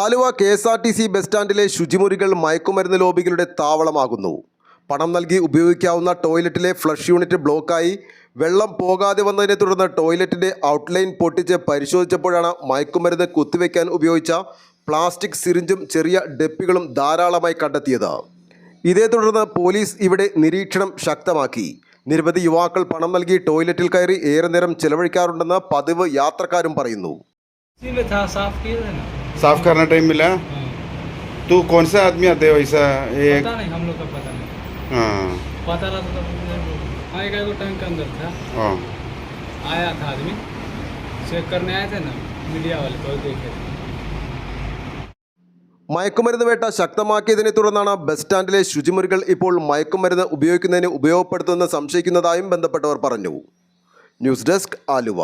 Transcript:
Aluva K S R T C bus സ്റ്റാൻഡിലെ ശുചിമുറികൾ മയക്കുമരുന്ന് ലോബികളുടെ താവളമാകുന്നു. പണം നൽകി ഉപയോഗിക്കാവുന്ന ടോയ്ലറ്റിലെ ഫ്ലഷ് യൂണിറ്റ് ബ്ലോക്കായി വെള്ളം പോകാതെ വന്നതിനെ തുടർന്ന് ടോയ്ലറ്റിന്റെ ഔട്ട്ലൈൻ പൊട്ടിച്ച് പരിശോധിച്ചപ്പോഴാണ് മയക്കുമരുന്ന് കുത്തിവെക്കാൻ ഉപയോഗിച്ച പ്ലാസ്റ്റിക് സിറിഞ്ചും ചെറിയ ഡെപ്പികളും ധാരാളമായി കണ്ടെത്തിയത്. ഇതേ തുടർന്ന് പോലീസ് ഇവിടെ നിരീക്ഷണം ശക്തമാക്കി. നിരവധി യുവാക്കൾ പണം നൽകി ടോയ്ലറ്റിൽ കയറി ഏറെ നേരം ചെലവഴിക്കാറുണ്ടെന്ന് പതിവ് യാത്രക്കാരും പറയുന്നു. साफ किए थे ना साफ करना टाइम मिला हाँ। तू कौन सा आदमी आते हो ऐसा एक पता नहीं हम लोग का पता नहीं हाँ पता रहता तो नहीं बोलते। हाँ एक एगो टैंक के अंदर था हाँ आया था आदमी चेक करने आए थे ना मीडिया वाले तो देखे थे മയക്കുമരുന്ന് വേട്ട ശക്തമാക്കിയതിനെ തുടർന്നാണ് ബസ് സ്റ്റാൻഡിലെ ശുചിമുറികൾ ഇപ്പോൾ മയക്കുമരുന്ന് ഉപയോഗിക്കുന്നതിന് ഉപയോഗപ്പെടുത്തുമെന്ന് സംശയിക്കുന്നതായും ബന്ധപ്പെട്ടവർ പറഞ്ഞു ന്യൂസ് ഡെസ്ക് ആലുവ